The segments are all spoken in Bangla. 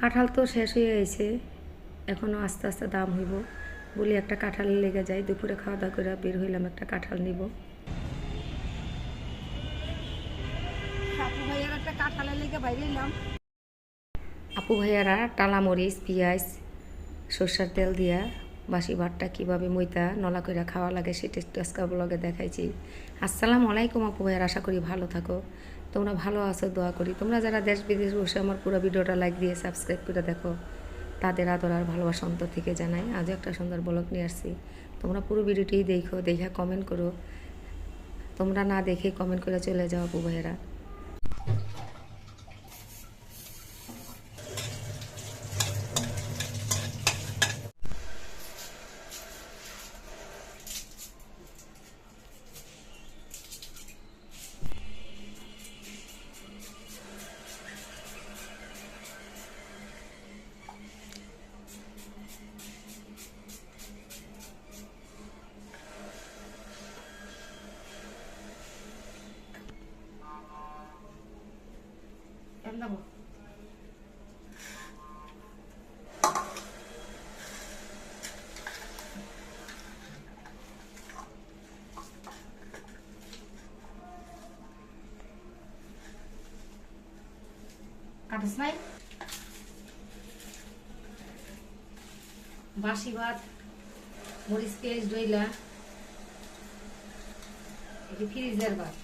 কাঁঠাল তো শেষ হয়ে গেছে। এখনও আস্তে আস্তে দাম হইব। বলি একটা কাঁঠাল লেগে যায় দুপুরে খাওয়া দাওয়া করে বের হইলাম একটা কাঁঠাল নিব। আপু ভাইয়ের একটা কাঁঠালের লেগে বাইরে এলাম। আপু ভাইয়ারা টালা মরিচ পেঁয়াজ সর্ষার তেল দিয়া বাসি ভাতটা কীভাবে মইতা নলা করে খাওয়া লাগে সেটা আজকে ব্লগে দেখাইছি। আসসালামু আলাইকুম আপু ভাইয়ার আশা করি ভালো থাকো। তোমরা ভালো আছো, দোয়া করি। তোমরা যারা দেশ বিদেশ বসে আমার পুরো ভিডিওটা লাইক দিয়ে সাবস্ক্রাইব করে দেখো, তাদের আদর আর ভালোবাসা অন্তর থেকে জানাই। আজও একটা সুন্দর ব্লগ নিয়ে আসছি। তোমরা পুরো ভিডিওটি দেখো, দেখা কমেন্ট করো। তোমরা না দেখে কমেন্ট করে চলে যাও আপু কাটিস নাই? বাসি ভাত মরিচ পেঁয়াজ ডইলা এটি ফ্রিজের ভাত।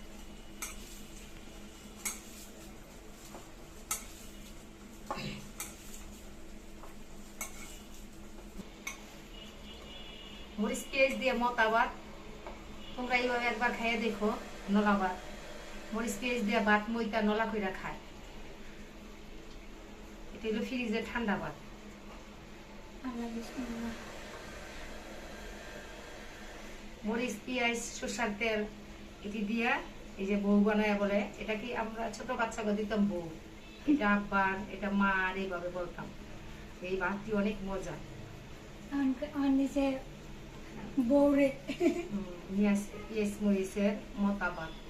মরিচ পেঁয়াজ দিয়ে মতা ভাত তোমরা এইভাবে একবার খাইয়ে দেখো নলা ভাত মরিচ পেঁয়াজ দিয়ে ভাত মইতা নলা কইরা খায়। এটা হলো ফ্রিজে ঠান্ডা ভাত মরিচ পেঁয়াজ সরষার তেল এটি দিয়া এই যে বউ বানায় বলে এটা কি আমরা ছোট বাচ্চাকে দিতাম বউ? এটা আব্বার এটা মা আর এইভাবে বলতাম। এই ভাতটি অনেক মজা। আমার নিচে বৌরে উম, পেঁয়াজ